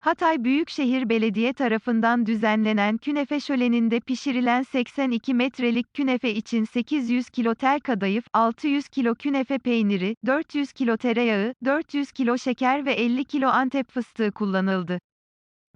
Hatay Büyükşehir Belediye tarafından düzenlenen künefe şöleninde pişirilen 82 metrelik künefe için 800 kilo tel kadayıf, 600 kilo künefe peyniri, 400 kilo tereyağı, 400 kilo şeker ve 50 kilo Antep fıstığı kullanıldı.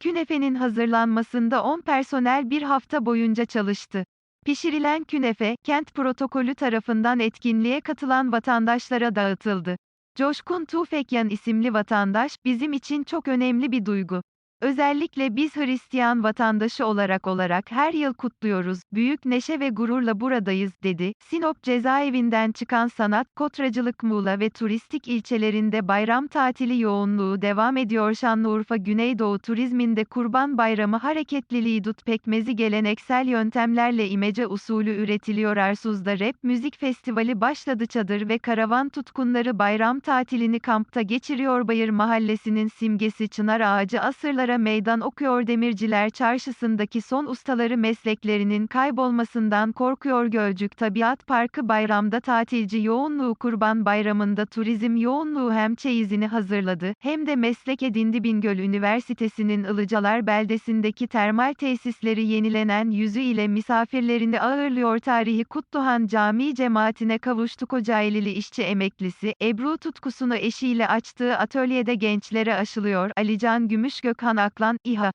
Künefenin hazırlanmasında 10 personel bir hafta boyunca çalıştı. Pişirilen künefe, kent protokolü tarafından etkinliğe katılan vatandaşlara dağıtıldı. Coşkun Tufekyan isimli vatandaş, bizim için çok önemli bir duygu. Özellikle biz Hristiyan vatandaşı olarak olarak her yıl kutluyoruz, büyük neşe ve gururla buradayız, dedi. Sinop cezaevinden çıkan sanat, kotracılık Muğla ve turistik ilçelerinde bayram tatili yoğunluğu devam ediyor. Şanlıurfa Güneydoğu turizminde Kurban Bayramı hareketliliği dut pekmezi geleneksel yöntemlerle imece usulü üretiliyor. Arsuz'da Rap Müzik Festivali başladı. Çadır ve karavan tutkunları bayram tatilini kampta geçiriyor. Bayır Mahallesi'nin simgesi çınar ağacı asırlara meydan okuyor. Demirciler Çarşısı'ndaki son ustaları mesleklerinin kaybolmasından korkuyor. Gölcük Tabiat Parkı bayramda tatilci yoğunluğu Kurban Bayramı'nda turizm yoğunluğu hem çeyizini hazırladı, hem de meslek edindi Bingöl Üniversitesi'nin Ilıcalar beldesindeki termal tesisleri yenilenen yüzü ile misafirlerini ağırlıyor. Tarihi Kutluhan Camii cemaatine kavuştu Kocaelili işçi emeklisi, Ebru tutkusunu eşiyle açtığı atölyede gençlere aşılıyor. Alican Gümüş Gökhan Aklan, İHA